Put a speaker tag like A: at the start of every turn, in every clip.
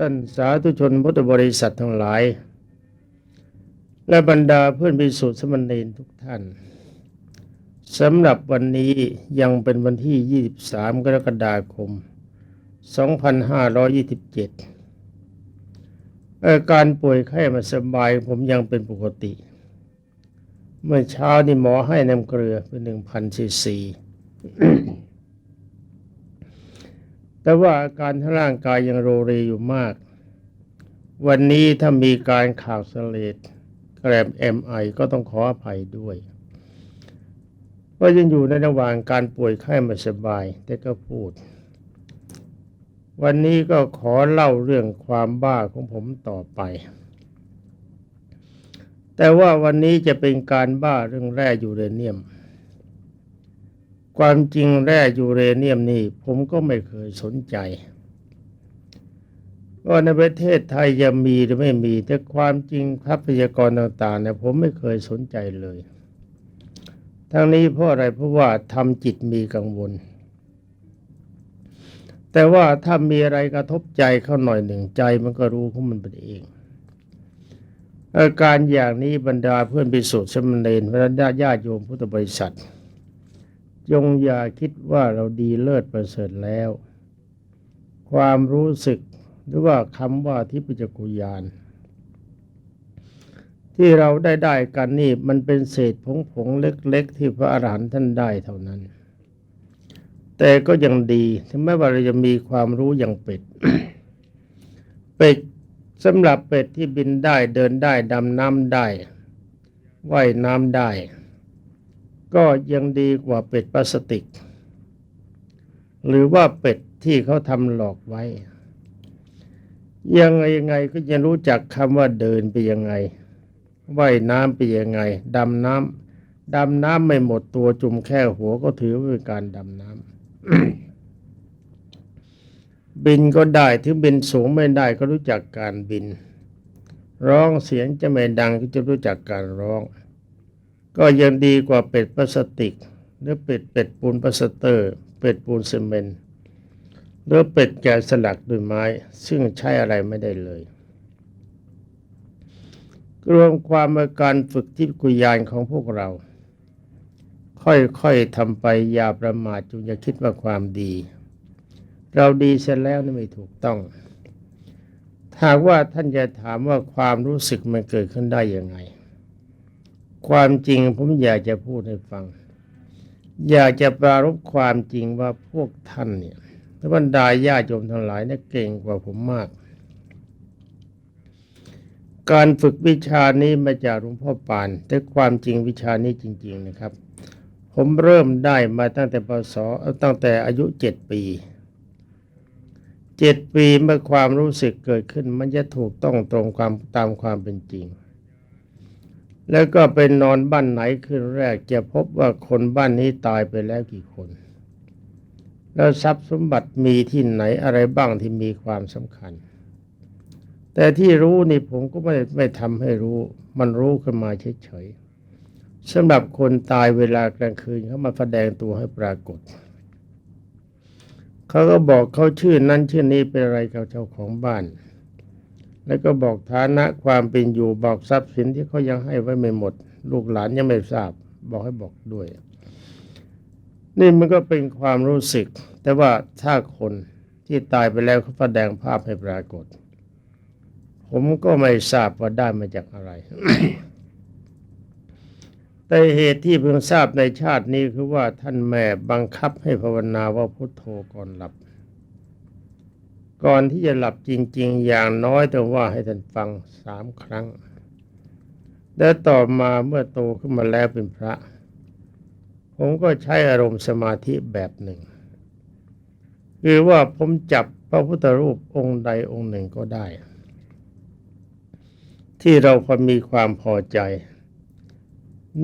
A: ท่านสาธุชนพุทธบริษัททั้งหลาย และบรรดาเพื่อนพิสุทธิสมณีทุกท่านสำหรับวันนี้ยังเป็นวันที่ 23 กรกฎาคม 2527 อาการป่วยไข้มาสบายผมยังเป็นปกติ เมื่อเช้านี่หมอให้น้ำเกลือเป็น1,000ซีซี แต่ว่าอาการทั้งร่างกายยังโรเรอยู่มาก วันนี้ถ้ามีการข่าวเสลดแกรมเอ็มไอก็ต้องขออภัยด้วยว่ายังอยู่ในระหว่างการป่วยไข้ไม่สบาย แต่ก็พูด วันนี้ก็ขอเล่าเรื่องความบ้าของผมต่อไป แต่ว่าวันนี้จะเป็นการบ้าเรื่องแร่ยูเรเนียม ความจริงแร่ยูเรเนียมนี่ผมก็ไม่เคยสนใจ ว่าในประเทศไทยจะมีหรือไม่มี แต่ความจริงทรัพยากรต่างๆเนี่ยผมไม่เคยสนใจเลย ทั้งนี้เพราะอะไรเพราะว่าทำจิตมีกังวล แต่ว่าถ้ามีอะไรกระทบใจเข้าหน่อยหนึ่งใจมันก็รู้ของมันเป็นเองอาการอย่างนี้บรรดาเพื่อนพิสุทธิ์สมณเณรบรรดาญาติโยมพุทธบริษัท จงอย่าคิดว่าเราดีเลิศประเสริฐแล้ว ความรู้สึกหรือว่าคำว่าทิพยจักขุยาน ที่เราได้ได้กันนี่มันเป็นเศษผงผงเล็ก ๆ ที่พระอรหันต์ท่านได้เท่านั้น แต่ก็ยังดีถึงแม้ว่าเราจะมีความรู้อย่างเป็ด เป็ดสำหรับเป็ดที่บินได้เดินได้ดำน้ำได้ว่ายน้ำได้ ก็ยังดีกว่าเป็ดพลาสติก หรือว่าเป็ดที่เขาทำหลอกไว้ ยังไงยังไงก็จะรู้จักคำว่าเดินไปยังไงว่ายน้ำไปยังไง ดำน้ำดำน้ำไม่หมดตัวจุ่มแค่หัวก็ถือว่าเป็นการดำน้ำบินก็ได้ถึงบินสูงไม่ได้ก็รู้จักการบิน ร้องเสียงจะไม่ดังก็จะรู้จักการร้อง ก็ยังดีกว่าเป็ดพลาสติก หรือเป็ดเป็ดปูนพลาสเตอร์ เป็ดปูนซีเมนต์หรือเป็ดแกะสลักด้วยไม้ ซึ่งใช้อะไรไม่ได้เลย รวมความว่าการฝึกทิพกุยานของพวกเรา ค่อยๆทำไปอย่าประมาทจงอย่าคิดว่าความดี เราดีเสร็จแล้วนี่ไม่ถูกต้องหากว่าท่านจะถามว่าความรู้สึกมันเกิดขึ้นได้ยังไง ความจริงผมอยากจะพูดให้ฟัง อยากจะปรารบความจริงว่าพวกท่านเนี่ยและบรรดาญาโยมทั้งหลายเนี่ยเก่งกว่าผมมาก การฝึกวิชานี้มาจากหลวงพ่อปาน แต่ความจริงวิชานี้จริง ๆนะครับ ผมเริ่มได้มาตั้งแต่ปศตั้งแต่อายุเจ็ดปีเจ็ดปีเมื่อความรู้สึกเกิดขึ้น มันจะถูกต้องตรงความตามความเป็นจริง แล้วก็ไปนอนบ้านไหนคืนแรกจะพบว่าคนบ้านนี้ตายไปแล้วกี่คน แล้วทรัพย์สมบัติมีที่ไหนอะไรบ้างที่มีความสำคัญ แต่ที่รู้นี่ผมก็ไม่ไม่ทำให้รู้ มันรู้ขึ้นมาเฉยๆสำหรับคนตายเวลากลางคืนเขามาแสดงตัวให้ปรากฏเขาก็บอกเขาชื่อนั้นชื่อนี้เป็นอะไรกับเจ้าของบ้าน แล้วก็บอกฐานะความเป็นอยู่บอกทรัพย์สินที่เขายังให้ไว้ไม่หมด ลูกหลานยังไม่ทราบ บอกให้บอกด้วย นี่มันก็เป็นความรู้สึก แต่ว่าถ้าคนที่ตายไปแล้วเขาแสดงภาพให้ปรากฏ ผมก็ไม่ทราบว่าได้มาจากอะไร แต่เหตุที่เพิ่งทราบในชาตินี้คือว่าท่านแม่บังคับให้ภาวนาว่าพุทโธก่อนหลับ ก่อนที่จะหลับจริง ๆ อย่างน้อยแต่ว่าให้ท่านฟังสามครั้ง และต่อมาเมื่อโตขึ้นมาแล้วเป็นพระ ผมก็ใช้อารมณ์สมาธิแบบหนึ่ง คือว่าผมจับพระพุทธรูปองค์ใดองค์หนึ่งก็ได้ ที่เราพอมีความพอใจ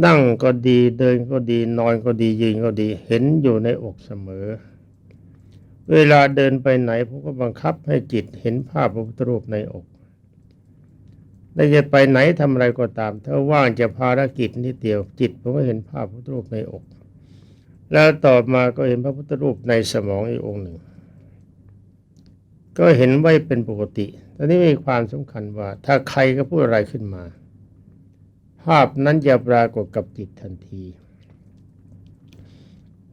A: นั่งก็ดีเดินก็ดีนอนก็ดียืนก็ดีเห็นอยู่ในอกเสมอ เวลาเดินไปไหนผมก็บังคับให้จิตเห็นภาพพระพุทธรูปในอกและจะไปไหนทำอะไรก็ตาม ถ้าว่างจะภารกิจนิดเดียวจิตผมก็เห็นภาพพระพุทธรูปในอก แล้วต่อมาก็เห็นพระพุทธรูปในสมองอีกองค์หนึ่ง ก็เห็นไว้เป็นปกติตอนนี้มีความสำคัญว่า ถ้าใครก็พูดอะไรขึ้นมา ภาพนั้นจะปรากฏกับจิตทันที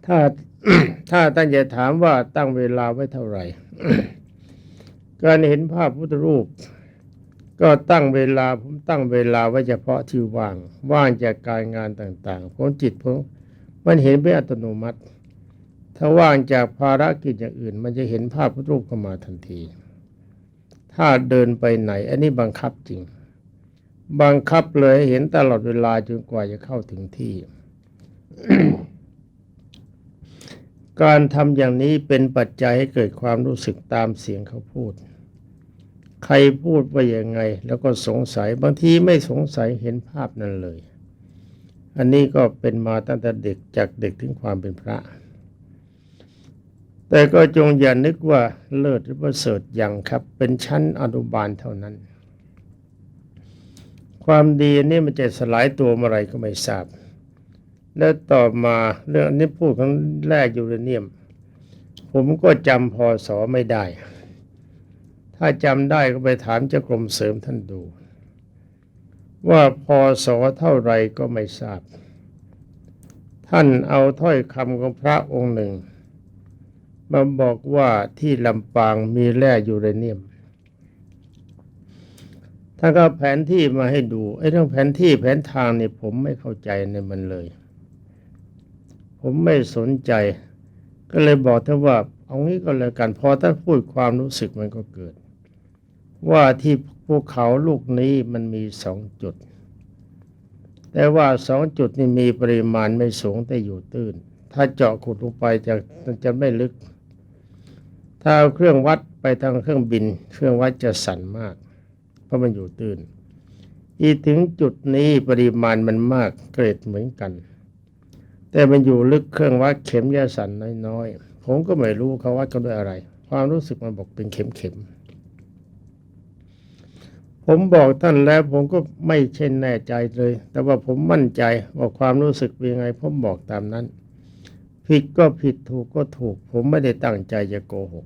A: ถ้า ถ้าท่านจะถามว่าตั้งเวลาไว้เท่าไหร่ การเห็นภาพพุทธรูป ก็ตั้งเวลาผมตั้งเวลาไว้เฉพาะที่ว่างว่างจากการงานต่างๆผมจิตผมมันเห็นเป็นอัตโนมัติ ถ้าว่างจากภารกิจอย่างอื่น มันจะเห็นภาพพุทธรูปเข้ามาทันที ถ้าเดินไปไหน อันนี้บังคับจริง บังคับเลยเห็นตลอดเวลาจนกว่าจะเข้าถึงที่ การทำอย่างนี้เป็นปัจจัยให้เกิดความรู้สึกตามเสียงเขาพูด ใครพูดว่าอย่างไง แล้วก็สงสัยบางทีไม่สงสัยเห็นภาพนั้นเลย อันนี้ก็เป็นมาตั้งแต่เด็กจากเด็กถึงความเป็นพระ แต่ก็จงอย่านึกว่าเลิศหรือประเสริฐอย่างครับ เป็นชั้นอนุบาลเท่านั้น ความดีนี่มันจะสลายตัวเมื่อไรก็ไม่ทราบ แล้วต่อมาเรื่องอันนี้พูดของแร่ยูเรเนียม ผมก็จำพอสอไม่ได้ ถ้าจำได้ก็ไปถามเจ้ากรมเสริมท่านดู ว่าพอสอเท่าไรก็ไม่ทราบ ท่านเอาถ้อยคำของพระองค์หนึ่ง มาบอกว่าที่ลำปางมีแร่ยูเรเนียมท่านก็แผนที่มาให้ดูไอ้เรื่องแผนที่แผนทางเนี่ยผมไม่เข้าใจในมันเลย ผมไม่สนใจ ก็เลยบอกท่านว่า เอางี้ก็แล้วกันพอท่านพูดความรู้สึกมันก็เกิด ว่าที่ภูเขาลูกนี้มันมีสองจุด แต่ว่าสองจุดนี่มีปริมาณไม่สูงแต่อยู่ตื้น ถ้าเจาะขุดลงไปจะจะไม่ลึก ถ้าเอาเครื่องวัดไปทางเครื่องบิน เครื่องวัดจะสั่นมาก เพราะมันอยู่ตื้น อีถึงจุดนี้ปริมาณมันมากเกรดเหมือนกัน แต่มันอยู่ลึกเครื่องวัดเข็มยาสันน้อยๆ ผมก็ไม่รู้เขาวัดกันด้วยอะไร ความรู้สึกมันบอกเป็นเข็มๆ ผมบอกท่านแล้วผมก็ไม่เช่นแน่ใจเลย แต่ว่าผมมั่นใจว่าความรู้สึกเป็นยังไง ผมบอกตามนั้น ผิดก็ผิดถูกก็ถูก ผมไม่ได้ตั้งใจจะโกหก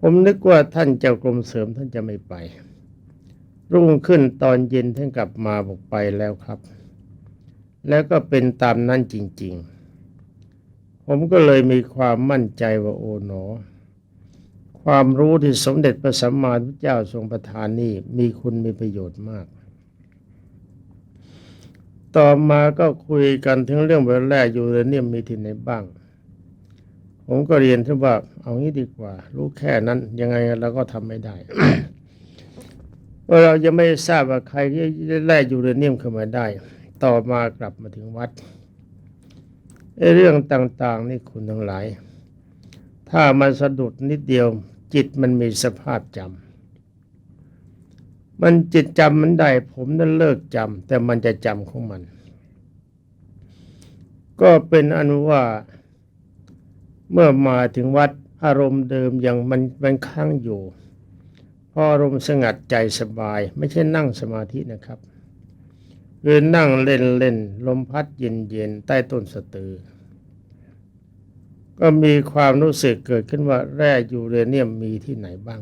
A: ผมนึกว่าท่านเจ้ากรมเสริมท่านจะไม่ไป รุ่งขึ้นตอนเย็นท่านกลับมาบอกไปแล้วครับ แล้วก็เป็นตามนั้นจริง ๆ ผมก็เลยมีความมั่นใจว่าโอ๋หนอ ความรู้ที่สมเด็จพระสัมมาสัมพุทธเจ้าทรงประทานนี่มีคุณมีประโยชน์มาก ต่อมาก็คุยกันถึงเรื่องเวลแร่ยูเรเนียมมีที่ไหนบ้าง ผมก็เรียนที่ว่า เอางี้ดีกว่า รู้แค่นั้นยังไงเราก็ทำไม่ได้ว่าเราจะไม่ทราบว่าใครที่ได้แร่ยูเรเนียมเข้ามาได้ ต่อมากลับมาถึงวัดเรื่องต่าง ๆ นี่คุณทั้งหลาย ถ้ามันสะดุดนิดเดียว จิตมันมีสภาพจำมันจิตจำมันได้ผมนั้นเลิกจำแต่มันจะจำของมัน ก็เป็นอนุว่าเมื่อมาถึงวัดอารมณ์เดิมยังมันมันค้างอยู่พออารมณ์สงัดใจสบาย ไม่ใช่นั่งสมาธินะครับ คือนั่งเล่นเล่นลมพัดเย็นเย็นใต้ต้นสตือ ก็มีความรู้สึกเกิดขึ้นว่าแร่ยูเรเนียมมีที่ไหนบ้าง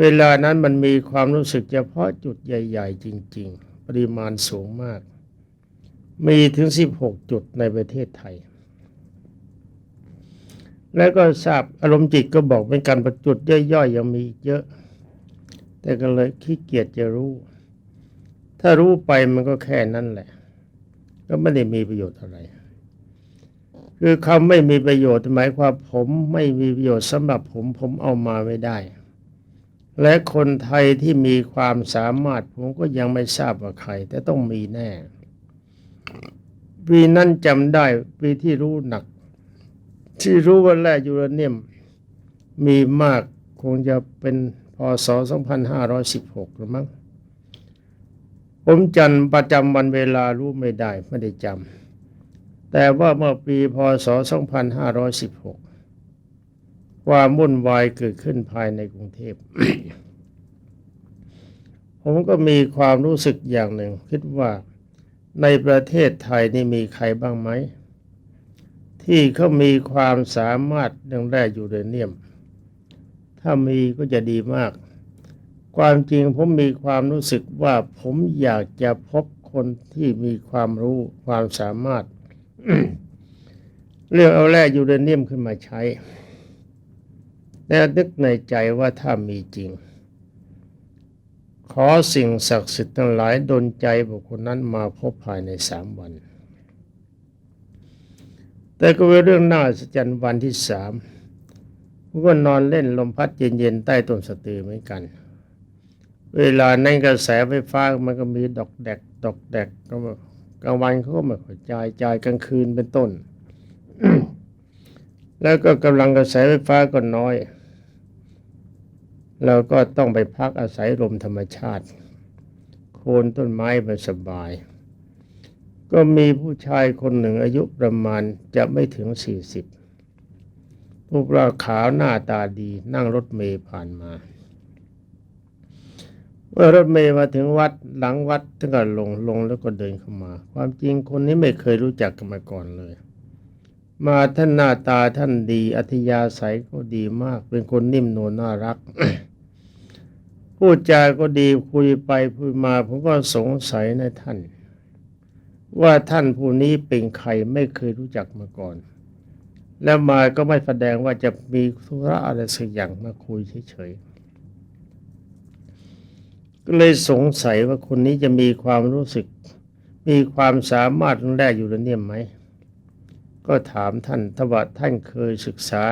A: เวลานั้นมันมีความรู้สึกเฉพาะจุดใหญ่ ๆ จริง ๆ ปริมาณสูงมาก มีถึง 16 จุดในประเทศไทย แล้วก็ทราบอารมณ์จิตก็บอกเป็นการประจุดย่อยๆยังมีเยอะ แต่ก็เลยขี้เกียจจะรู้ ถ้ารู้ไปมันก็แค่นั้นแหละ ก็ไม่ได้มีประโยชน์อะไร คือคำไม่มีประโยชน์หมายความผมไม่มีประโยชน์สำหรับผมผมเอามาไม่ได้ และคนไทยที่มีความสามารถผมก็ยังไม่ทราบว่าใคร แต่ต้องมีแน่ปีนั้นจำได้ปีที่รู้หนัก ที่รู้ว่าแร่ยูเรเนียมมีมากคงจะเป็นพศ 2516หรือมั้ง ผมจันประจำวันเวลารู้ไม่ได้ไม่ได้จำแต่ว่าเมื่อปีพศ 2516 ความวุ่นวายเกิดขึ้นภายในกรุงเทพ ผมก็มีความรู้สึกอย่างหนึ่ง คิดว่าในประเทศไทยนี่มีใครบ้างไหม ที่เขามีความสามารถเรื่องแร่ยูเรเนียม ถ้ามีก็จะดีมาก ความจริงผมมีความรู้สึกว่าผมอยากจะพบคนที่มีความรู้ความสามารถ เรื่องเอาแร่ยูเรเนียมขึ้นมาใช้ และนึกในใจว่าถ้ามีจริง ขอสิ่งศักดิ์สิทธิ์ทั้งหลายดลใจบุคคลนั้นมาพบภายในสามวัน แต่ก็เป็นเรื่องน่าสัศจรรย์วันที่สามผมก็นอนเล่นลมพัดเย็นๆใต้ต้นสะตือเหมือนกัน เวลานั้นกระแสไฟฟ้ามันก็มีดอกแดกดอกแดกก็กลางวันเขาก็ไม่ค่อยจ่ายจ่ายกลางคืนเป็นต้น แล้วก็กำลังกระแสไฟฟ้าก็น้อยเราก็ต้องไปพักอาศัยลมธรรมชาติ โคนต้นไม้มันสบาย ก็มีผู้ชายคนหนึ่งอายุประมาณจะไม่ถึงสี่สิบรูปร่างขาวหน้าตาดีนั่งรถเมล์ผ่านมา เมื่อรถเมล์มาถึงวัดหลังวัดถึงก็ลงลงแล้วก็เดินเข้ามา ความจริงคนนี้ไม่เคยรู้จักกันมาก่อนเลย มาท่านหน้าตาท่านดี อัธยาศัยก็ดีมาก เป็นคนนิ่มนวลน่ารัก พูดจาก็ดีคุยไปคุยมาผมก็สงสัยในท่าน ว่าท่านผู้นี้เป็นใครไม่เคยรู้จักมาก่อน แล้วมาก็ไม่แสดงว่าจะมีธุระอะไรสักอย่างมาคุยเฉยๆ ก็เลยสงสัยว่าคนนี้จะมีความรู้สึก มีความสามารถแร่ยูเรเนียมไหม ก็ถามท่านถ้าว่าท่านเคยศึกษา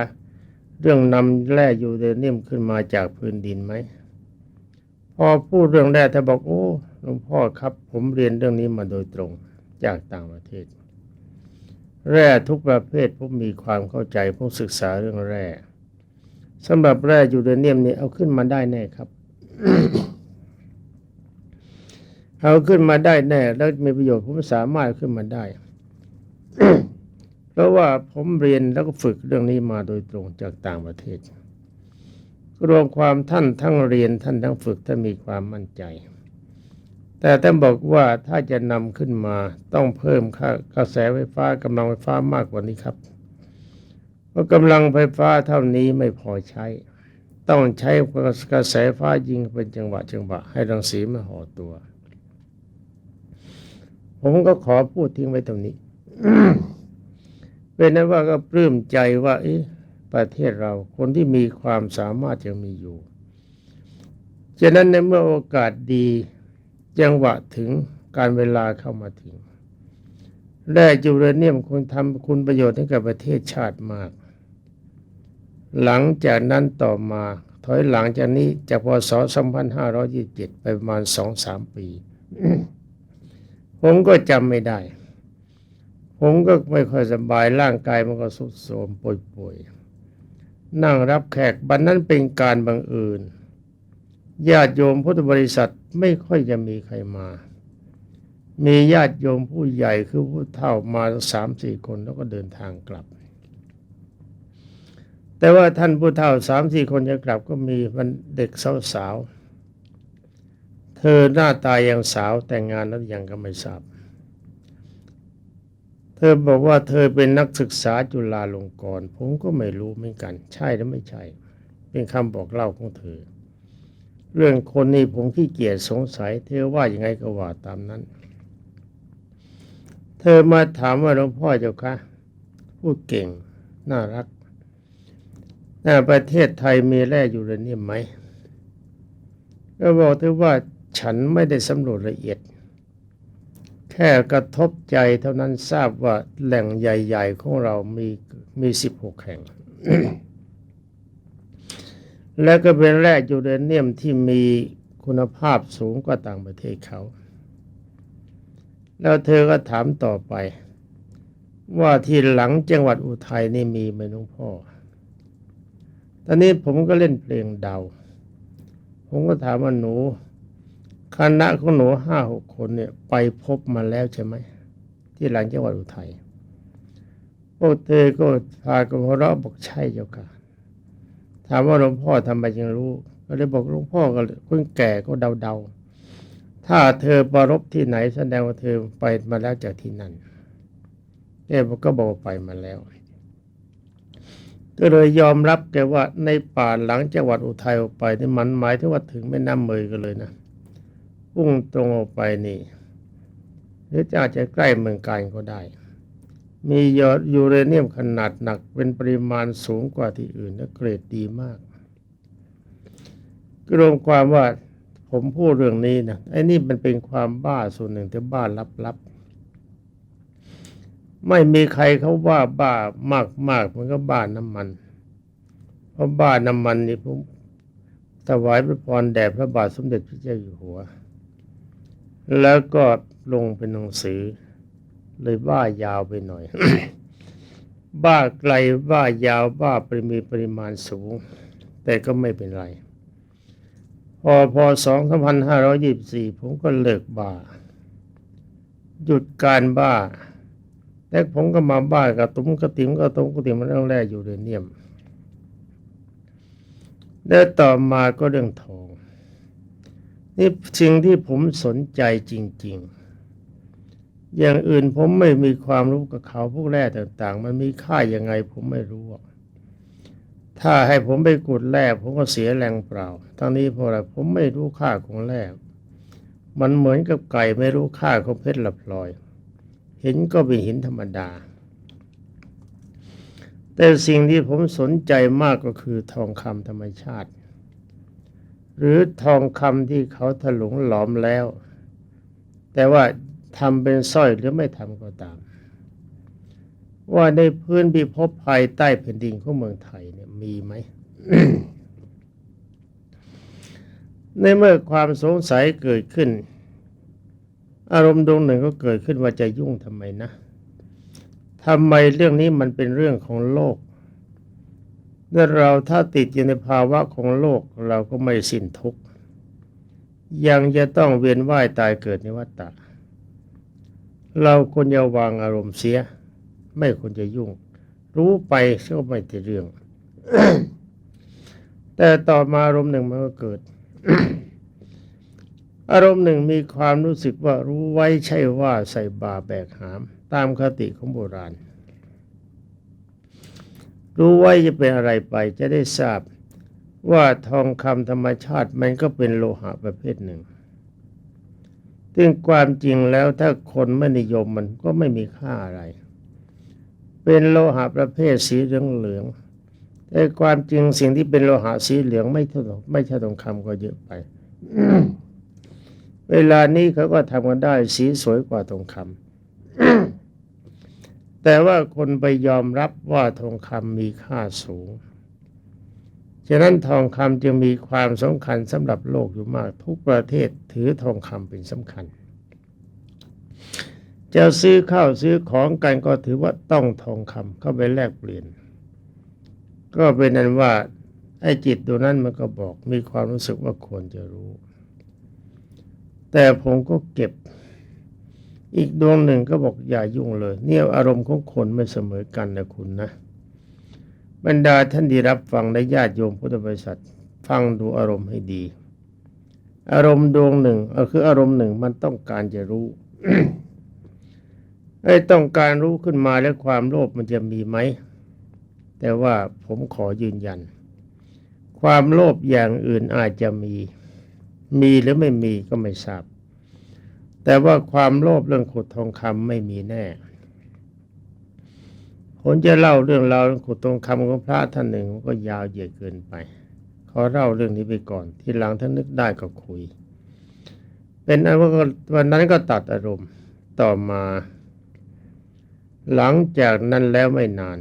A: เรื่องนำแร่ยูเรเนียมขึ้นมาจากพื้นดินไหม พอพูดเรื่องแร่ท่านบอกโอ้หลวงพ่อครับ ผมเรียนเรื่องนี้มาโดยตรงจากต่างประเทศ แร่ทุกประเภทผมมีความเข้าใจผมศึกษาเรื่องแร่สำหรับแร่ยูเรเนียมนี่เอาขึ้นมาได้แน่ครับ เอาขึ้นมาได้แน่แล้วมีประโยชน์ผมสามารถขึ้นมาได้ เพราะว่าผมเรียนแล้วก็ฝึกเรื่องนี้มาโดยตรงจากต่างประเทศ รวมความท่านทั้งเรียนท่านทั้งฝึกท่านมีความมั่นใจ แต่ท่านบอกว่าถ้าจะนำขึ้นมาต้องเพิ่มค่ากระแสไฟฟ้ากำลังไฟฟ้ามากกว่านี้ครับ เพราะกำลังไฟฟ้าเท่านี้ไม่พอใช้ ต้องใช้กระแสไฟฟ้ายิงเป็นจังหวะจังหวะให้รังสีมาห่อตัว ผมก็ขอพูดทิ้งไว้ตรงนี้เป็นนั้นว่าก็ปลื้มใจว่าเอ๊ะประเทศเราคนที่มีความสามารถยังมีอยู่ ฉะนั้นในเมื่อโอกาสดีจังหวะถึงการเวลาเข้ามาถึงแร่ยูเรเนียมคุณทำคุณประโยชน์ให้กับประเทศชาติมาก หลังจากนั้นต่อมา ถอยหลังจากนี้จากพศ 2527 ไปประมาณ 2-3 ปี ผมก็จำไม่ได้ ผมก็ไม่ค่อยสบายร่างกายมันก็สุดโทรมป่วยๆ นั่งรับแขกบันนั้นเป็นการบังเอิญญาติโยมพุทธบริษัทไม่ค่อยจะมีใครมา มีญาติโยมผู้ใหญ่คือผู้เฒ่ามาสามสี่คนแล้วก็เดินทางกลับ แต่ว่าท่านผู้เฒ่าสามสี่คนจะกลับก็มีมันเด็กสาวๆ เธอหน้าตายังสาวแต่งงานแล้วยังก็ไม่ทราบ เธอบอกว่าเธอเป็นนักศึกษาจุฬาลงกรณ์ผมก็ไม่รู้เหมือนกัน ใช่หรือไม่ใช่ เป็นคำบอกเล่าของเธอ เรื่องคนนี้ผมขี้เกียจสงสัย เธอว่ายังไงก็ว่าตามนั้น เธอมาถามว่าหลวงพ่อเจ้าคะพูดเก่ง น่ารักหน้าประเทศไทยมีแร่ยูเรเนียมไหมก็บอกเธอว่า ฉันไม่ได้สำรวจละเอียด แค่กระทบใจเท่านั้นทราบว่าแหล่งใหญ่ๆของเรามีมีสิบหกแห่ง และก็เป็นแร่ยูเรเนียมที่มีคุณภาพสูงกว่าต่างประเทศเขา แล้วเธอก็ถามต่อไป ว่าที่หลังจังหวัดอุทัยนี่มีไหมหลวงพ่อ ตอนนี้ผมก็เล่นเพลงเดา ผมก็ถามว่าหนู คณะของหนูห้าหกคนเนี่ย ไปพบมาแล้วใช่ไหม ที่หลังจังหวัดอุทัยพวกเธอก็พากันหัวเราะบอกใช่เจ้าค่ะถามว่าหลวงพ่อทำไมจึงรู้ ก็เลยบอกหลวงพ่อก็คนแก่ก็เดาๆ ถ้าเธอประรบที่ไหนแสดงว่าเธอไปมาแล้วจากที่นั่นเนี่ยก็บอกว่าไปมาแล้วก็เลยยอมรับแกว่าในป่าหลังจังหวัดอุทัยออกไปนี่มันหมายถึงว่าถึงแม่น้ำเมยกันเลยนะ พุ่งตรงออกไปนี่ หรือจะอาจจะใกล้เมืองการก็ได้ มียอดยูเรเนียมขนาดหนักเป็นปริมาณสูงกว่าที่อื่นและเกรดดีมากกรวมความว่าผมพูดเรื่องนี้นะไอ้นี่มันเป็นความบ้าส่วนหนึ่งแต่บ้าลับๆไม่มีใครเขาว่าบ้ามากๆมันก็บ้าน้ำมัน เพราะบ้าน้ำมันนี่ผมถวายพระพรแด่พระบาทสมเด็จพระเจ้าอยู่หัว แล้วก็ลงเป็นหนังสือ เลยบ้ายาวไปหน่อย บ้าไกลบ้ายาวบ้าปริมีปริมาณสูง แต่ก็ไม่เป็นไร พอพอสองพันห้าร้อยี่สี่ผมก็เลิกบ้า หยุดการบ้า แต่ผมก็มาบ้ากระตุ้มกระติ๋มกระตุ้มกระติ๋มมันเรื่องแรกอยู่เรเนียม แล้วต่อมาก็เรื่องทอง นี่สิ่งที่ผมสนใจจริง ๆ อย่างอื่นผมไม่มีความรู้กับเขาพวกแร่ต่างๆ มันมีค่ายังไงผมไม่รู้ ถ้าให้ผมไปกุดแร่ผมก็เสียแรงเปล่า ทั้งนี้เพราะอะไรผมไม่รู้ค่าของแร่มันเหมือนกับไก่ไม่รู้ค่าของเพชรละพลอย เห็นก็เป็นหินธรรมดา แต่สิ่งที่ผมสนใจมากก็คือทองคำธรรมชาติ หรือทองคำที่เขาถลุงหลอมแล้ว แต่ว่าทำเป็นสร้อยหรือไม่ทำก็ตาม ว่าในพื้นพิภพภายใต้แผ่นดินของเมืองไทยเนี่ยมีไหม ในเมื่อความสงสัยเกิดขึ้น อารมณ์ดวงหนึ่งก็เกิดขึ้นว่าจะยุ่งทำไมนะทำไมเรื่องนี้มันเป็นเรื่องของโลก เมื่อเราถ้าติดอยู่ในภาวะของโลกเราก็ไม่สิ้นทุกข์ยังจะต้องเวียนว่ายตายเกิดในวัฏฏะเราควรจะวางอารมณ์เสีย ไม่ควรจะยุ่ง รู้ไปก็ไม่ได้เรื่อง แต่ต่อมาอารมณ์หนึ่งมันก็เกิด อารมณ์หนึ่งมีความรู้สึกว่ารู้ไว้ใช่ว่าใส่บาแบกหาม ตามคติของโบราณ รู้ไว้จะเป็นอะไรไปจะได้ทราบว่าทองคำธรรมชาติมันก็เป็นโลหะประเภทหนึ่ง ซึ่งความจริงแล้วถ้าคนไม่นิยมมันก็ไม่มีค่าอะไร เป็นโลหะประเภทสีเหลืองเหลืองๆแต่ความจริงสิ่งที่เป็นโลหะสีเหลืองไม่เท่าไม่ใช่ทองคำก็เยอะไป เวลานี้เขาก็ทำกันได้สีสวยกว่าทองคำ แต่ว่าคนไปยอมรับว่าทองคำมีค่าสูง ฉะนั้นทองคำจึงมีความสำคัญสำหรับโลกอยู่มาก ทุกประเทศถือทองคำเป็นสำคัญจะซื้อข้าวซื้อของกันก็ถือว่าต้องทองคำเข้าไปแลกเปลี่ยน ก็เป็นนั้นว่าไอ้จิตตัวนั้นมันก็บอกมีความรู้สึกว่าควรจะรู้ แต่ผมก็เก็บ อีกดวงหนึ่งก็บอกอย่ายุ่งเลย เนี่ยอารมณ์ของคนไม่เสมอกันนะคุณนะ บรรดาท่านที่รับฟังและญาติโยมพุทธบริษัท ฟังดูอารมณ์ให้ดี อารมณ์ดวงหนึ่งคืออารมณ์หนึ่งมันต้องการจะรู้ไอ้ต้องการรู้ขึ้นมาแล้วความโลภมันจะมีไหม แต่ว่าผมขอยืนยัน ความโลภอย่างอื่นอาจจะมี มีหรือไม่มีก็ไม่ทราบ แต่ว่าความโลภเรื่องขุดทองคำไม่มีแน่ผมจะเล่าเรื่องราวเรื่องขุดทองคำของพระท่านหนึ่งก็ยาวเหยียดเกินไป ขอเล่าเรื่องนี้ไปก่อนที่หลังท่านนึกได้ก็คุย เป็นอันว่าวันนั้นก็ตัดอารมณ์ต่อมา หลังจากนั้นแล้วไม่นาน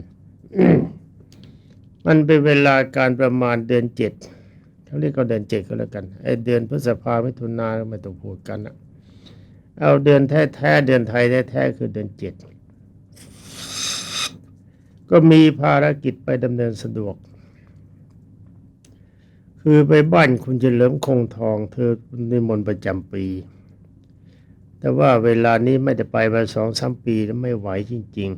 A: มันเป็นเวลาการประมาณเดือนเจ็ดเขาเรียกก็เดือนเจ็ดก็แล้วกันไอเดือนพฤษภามิถุนาไม่ต้องพูดกันอะ เอาเดือนแท้ๆเดือนไทยแท้ๆคือเดือนเจ็ดก็มีภารกิจไปดำเนินสะดวก คือไปบ้านคุณเฉลิมคงทอง เธอนิมนต์ประจำปี แต่ว่าเวลานี้ไม่ได้ไปมาสองสามปีแล้วไม่ไหวจริง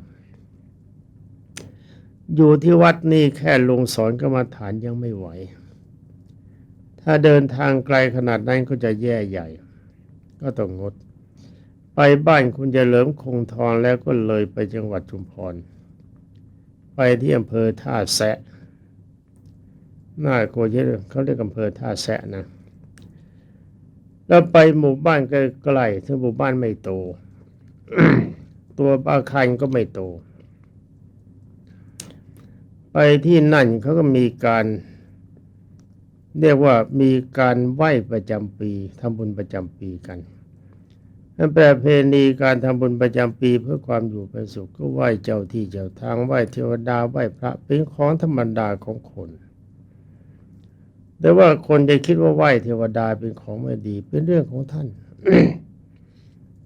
A: ๆ อยู่ที่วัดนี่แค่ลงสอนกรรมฐานยังไม่ไหว ถ้าเดินทางไกลขนาดนั้นก็จะแย่ใหญ่ ก็ต้องงด ไปบ้านคุณเฉลิมคงทองแล้วก็เลยไปจังหวัดชุมพร ไปที่อำเภอท่าแซะน่ากลัวเยอะเขาเรียกอำเภอท่าแซะนะ แล้วไปหมู่บ้านใกล้ๆซึ่งหมู่บ้านไม่โต ตัวอาคารก็ไม่โต ไปที่นั่นเขาก็มีการเรียกว่ามีการไหว้ประจำปีทำบุญประจำปีกัน นั่นแปลเพณีการทำบุญประจำปีเพื่อความอยู่เป็นสุขก็ไหว้เจ้าที่เจ้าทางไหว้เทวดาไหว้พระเป็นของธรรมดาของคน แต่ว่าคนจะคิดว่าไหว้เทวดาเป็นของไม่ดีเป็นเรื่องของท่าน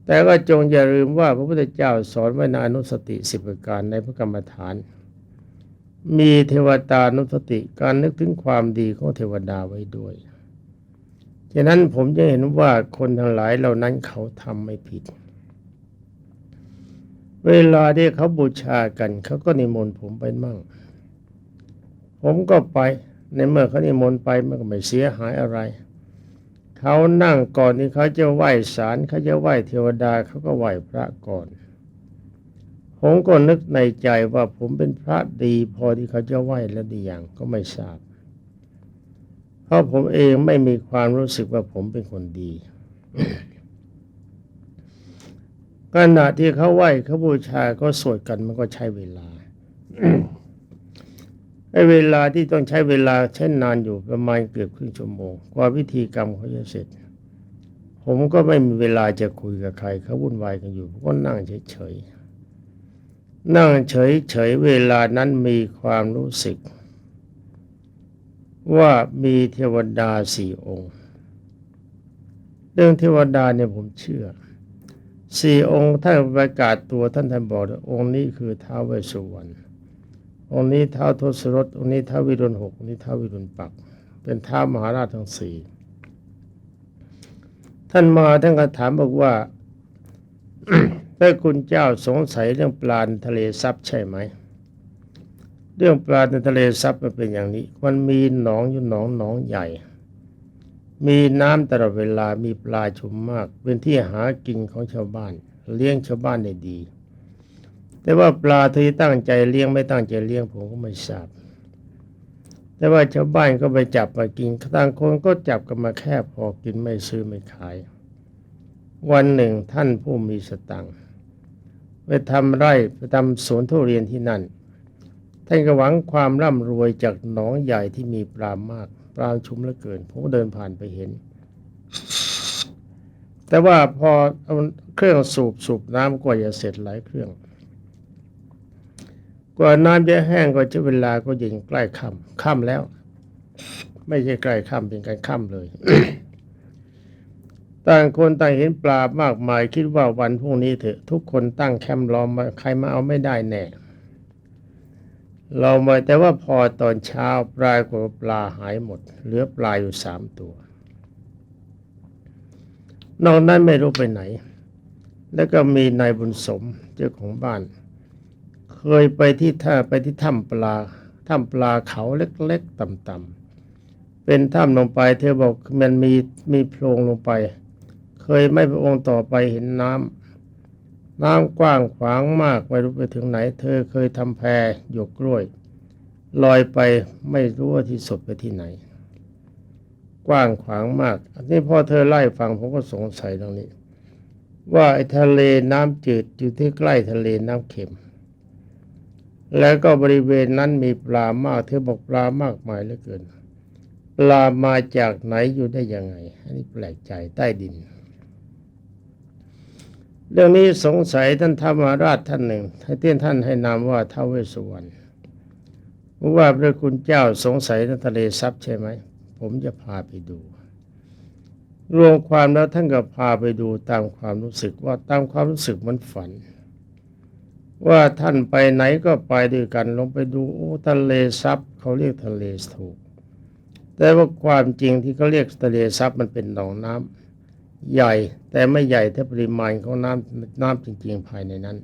A: แต่ก็จงอย่าลืมว่าพระพุทธเจ้าสอนไว้ในอนุสติสิบประการในพระกรรมฐาน มีเทวตานุสติการนึกถึงความดีของเทวดาไว้ด้วย ฉะนั้นผมจะเห็นว่าคนทั้งหลายเหล่านั้นเขาทำไม่ผิด เวลาที่เขาบูชากัน เขาก็นิมนต์ผมไปมั่ง ผมก็ไปในเมื่อเขานิมนต์ไปมันก็ไม่เสียหายอะไร เขานั่งก่อนที่เขาจะไหว้ศาลเขาจะไหว้เทวดาเขาก็ไหว้พระก่อนผมก็นึกในใจว่าผมเป็นพระดีพอที่เขาจะไหว้แล้วดีอย่างก็ไม่ทราบ เพราะผมเองไม่มีความรู้สึกว่าผมเป็นคนดีขณะที่เขาไหว้เขาบูชาก็สวดกันมันก็ใช้เวลาไอ้เวลาที่ต้องใช้เวลาใช้นานอยู่ประมาณเกือบครึ่งชั่วโมงกว่าพิธีกรรมเขาจะเสร็จ ผมก็ไม่มีเวลาจะคุยกับใครเขาวุ่นวายกันอยู่ผมก็นั่งเฉยๆนั่งเฉยๆเวลานั้นมีความรู้สึก ว่ามีเทวดาสี่องค์ เรื่องเทวดาเนี่ยผมเชื่อสี่องค์ท่านประกาศตัวท่านท่านบอกว่าองค์นี้คือท้าวเวสสุวรรณองค์นี้ท้าวทศรถองค์นี้ท้าววิรุณหกองค์นี้ท้าววิรุณปัก เป็นท้าวมหาราชทั้งสี่ท่านมาท่านก็ถามบอกว่าพระคุณเจ้าสงสัยเรื่องปลานทะเลซับใช่ไหม เรื่องปลาในทะเลซับมันเป็นอย่างนี้ มันมีหนองอยู่หนองหนองใหญ่ มีน้ำตลอดเวลามีปลาชุมมาก เป็นที่หากินของชาวบ้าน เลี้ยงชาวบ้านได้ดี แต่ว่าปลาที่ตั้งใจเลี้ยงไม่ตั้งใจเลี้ยงผมก็ไม่ทราบแต่ว่าชาวบ้านก็ไปจับมากินต่างคนก็จับกันมาแค่พอกินไม่ซื้อไม่ขาย วันหนึ่งท่านผู้มีสตังค์ไปทำไร่ไปทำสวนทุเรียนที่นั่น ท่านก็หวังความร่ำรวยจากหนองใหญ่ที่มีปลามาก ปลาชุมเหลือเกิน ผมเดินผ่านไปเห็น แต่ว่าพอเอาเครื่องสูบสูบน้ำกว่าจะเสร็จหลายเครื่อง กว่าน้ำจะแห้งก็จะเวลาก็ยิงใกล้ค่ำค่ำแล้ว ไม่ใช่ใกล้ค่ำเป็นการค่ำเลยต่างคนต่างเห็นปลามากมายคิดว่าวันพรุ่งนี้เถอะ ทุกคนตั้งแคมป์รอมาใครมาเอาไม่ได้แน่ เรามาแต่ว่าพอตอนเช้าปลายกว่าปลาหายหมด เหลือปลาอยู่สามตัวนอกนั้นไม่รู้ไปไหน แล้วก็มีนายบุญสมเจ้าของบ้าน เคยไปที่ท่าไปที่ถ้ำปลาถ้ำปลาเขาเล็กๆต่ำๆเป็นถ้ำลงไป เธอบอกมันมีมีโพรงลงไป เคยไม่พระองค์ต่อไปเห็นน้ำ น้ำกว้างขวางมากไม่รู้ไปถึงไหน เธอเคยทำแพหยกกล้วย ลอยไปไม่รู้ว่าที่สุดไปที่ไหน กว้างขวางมาก อันนี้พอเธอไล่ฟังผมก็สงสัยตรงนี้ ว่าไอ้ทะเลน้ำจืดอยู่ที่ใกล้ทะเลน้ำเค็ม แล้วก็บริเวณนั้นมีปลามาก เธอบอกปลามากมายเหลือเกิน ปลามาจากไหนอยู่ได้ยังไง อันนี้แปลกใจใต้ดิน เรื่องนี้สงสัยท่านธรรมราชท่านหนึ่งที่ท่านให้นามว่าท้าวเวสสุวรรณว่าพระคุณเจ้าสงสัยในทะเลซับใช่ไหม ผมจะพาไปดู รวมความแล้วท่านก็พาไปดูตามความรู้สึกว่าตามความรู้สึกมันฝัน ว่าท่านไปไหนก็ไปด้วยกันลงไปดูโอ้ทะเลซับเขาเรียกทะเลถูก แต่ว่าความจริงที่เขาเรียกทะเลซับมันเป็นหนองน้ำ ใหญ่แต่ไม่ใหญ่ถ้าปริมาณของน้ำน้ำจริง ๆ ภายในนั้น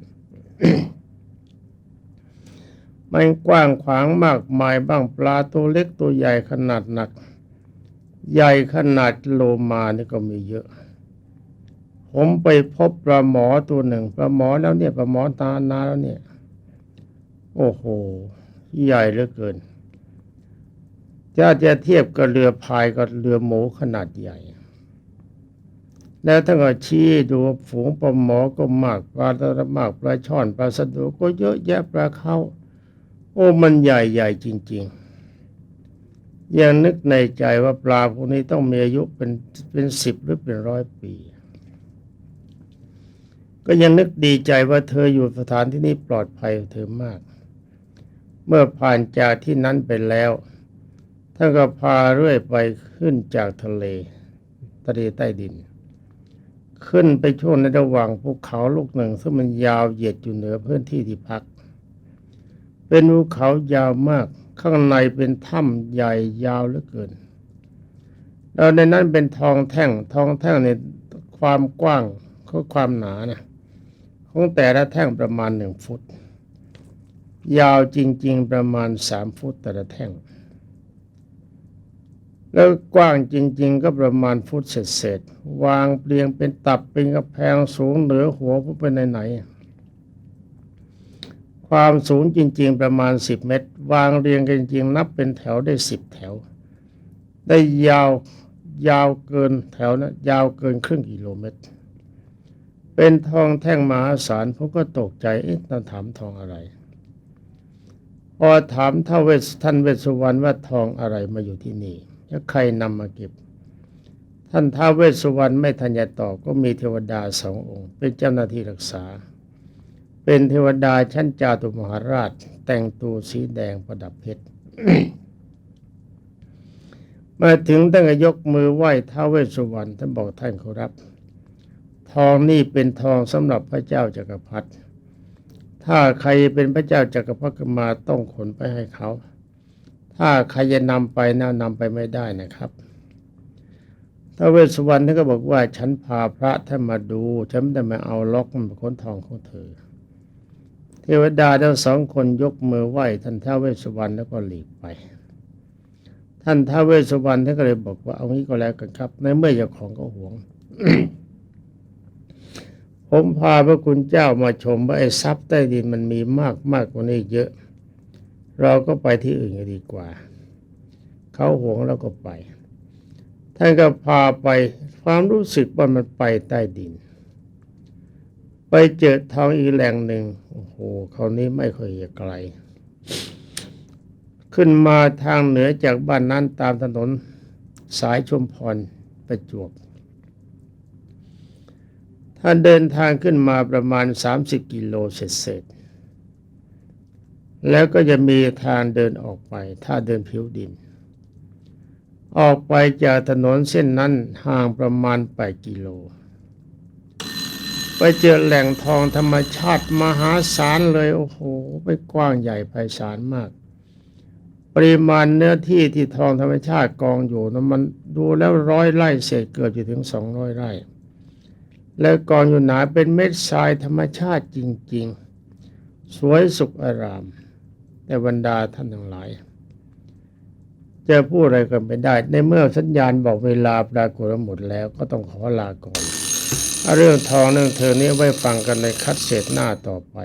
A: มันกว้างขวางมากมายบ้างปลาตัวเล็กตัวใหญ่ขนาดหนัก ใหญ่ขนาดโลมานี่ก็มีเยอะ ผมไปพบปลาหมอตัวหนึ่งปลาหมอแล้วเนี่ยปลาหมอตานาแล้วเนี่ย โอ้โห ใหญ่เหลือเกินถ้าจะเทียบกับเรือพายกับเรือหมูขนาดใหญ่ แล้วถ้าก็ชี้ดูฝูงปลาหมอก็มากปลาตะระมากปลาช่อนปลาสะดูก็เยอะแยะปลาเข้า โอ้มันใหญ่ใหญ่จริง ๆ ยังนึกในใจว่าปลาพวกนี้ต้องมีอายุเป็นเป็นสิบหรือเป็นร้อยปี ก็ยังนึกดีใจว่าเธออยู่สถานที่นี้ปลอดภัยเธอมาก เมื่อผ่านจากที่นั้นไปแล้วท่านก็พาเรื่อยไปขึ้นจากทะเลทะเลใต้ดิน ขึ้นไปช่วงในระหว่างภูเขาลูกหนึ่ง ซึ่งมันยาวเหยียดอยู่เหนือพื้นที่ที่พัก เป็นภูเขายาวมาก ข้างในเป็นถ้ำใหญ่ยาวเหลือเกินแล้วในนั้นเป็นทองแท่ง ทองแท่งในความกว้างก็ความหนานะของแต่ละแท่งประมาณหนึ่งฟุต ยาวจริง ๆ ประมาณสามฟุตแต่ละแท่ง แล้วกว้างจริง ๆ ก็ประมาณฟุตเศษๆวางเรียงเป็นตับเป็นกระแพงสูงเหนือหัวผู้เป็นไหนๆความสูงจริง ๆ ประมาณสิบเมตร วางเรียงกันจริงๆนับเป็นแถวได้สิบแถว ได้ยาวยาวเกินแถวนะยาวเกินครึ่งกิโลเมตร เป็นทองแท่งมหาศาลผมก็ตกใจเอ๊ะต้องถามทองอะไรพอถามท่าเวสท่านเวสสุวรรณว่าทองอะไรมาอยู่ที่นี่ แล้วใครนำมาเก็บ ท่านท้าวเวสสุวรรณไม่ทันจะตอบก็มีเทวดาสององค์ เป็นเจ้าหน้าที่รักษา เป็นเทวดาชั้นจาตุมหาราช แต่งตัวสีแดงประดับเพชรมาถึงตั้งยกมือไหว้ท้าวเวสสุวรรณท่านบอกท่านเขอรับ ทองนี่เป็นทองสำหรับพระเจ้าจักรพรรดิถ้าใครเป็นพระเจ้าจักรพรรดิมาต้องขนไปให้เขา ถ้าใครจะนำไปน่านำไปไม่ได้นะครับท้าเวสสุวรรณท่านก็บอกว่า ฉันพาพระท่านมาดู ฉันไม่ได้มาเอาล็อกมันเป็นขนทองของเธอ เทวดาทั้งสองคนยกมือไหว้ท่านท้าเวสสุวรรณแล้วก็หลีกไป ท่านท้าเวสสุวรรณท่านก็เลยบอกว่าเอางี้ก็แล้วกันครับ ในเมื่อเจ้าของก็หวง ผมพาพระคุณเจ้ามาชมว่าไอ้ทรัพย์ใต้ดินมันมีมากมากกว่านี้เยอะ เราก็ไปที่อื่นดีกว่า เขาหวงเราก็ไป ท่านก็พาไปความรู้สึกว่ามันไปใต้ดิน ไปเจอทองอีแหล่งหนึ่งโอ้โหคราวนี้ไม่ค่อยจะไกล ขึ้นมาทางเหนือจากบ้านนั้นตามถนนสายชุมพรประจวบท่านเดินทางขึ้นมาประมาณ 30 กิโลเศษ แล้วก็จะมีทางเดินออกไปถ้าเดินผิวดิน ออกไปจากถนนเส้นนั้นห่างประมาณ 8 กิโล ไปเจอแหล่งทองธรรมชาติมหาศาลเลยโอ้โห ไปกว้างใหญ่ไพศาลมาก ปริมาณเนื้อที่ที่ทองธรรมชาติกองอยู่นะมันดูแล้วร้อยไร่เศษเกือบจะถึงสองร้อยไร่ แล้วกองอยู่หนาเป็นเม็ดทรายธรรมชาติจริง ๆ สวยสุขอาราม แต่บรรดาท่านทั้งหลาย จะพูดอะไรกันไม่ได้ ในเมื่อสัญญาณบอกเวลาปรากฏหมดแล้วก็ต้องขอลาก่อนเอเรื่องทองเรื่องเธอนี้ไว้ฟังกันในคัดเศษหน้าต่อไป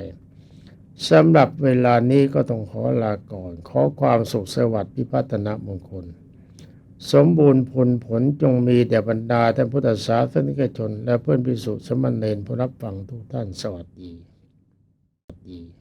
A: สำหรับเวลานี้ก็ต้องขอลาก่อน ขอความสุขสวัสดิ์พิพัฒนมงคล สมบูรณ์ผลผลจงมีแด่บรรดาท่านพุทธศาสนิกชน และเพื่อนพิสุสมณเณรผู้รับฟังทุกท่านสวัสดีสวัสดี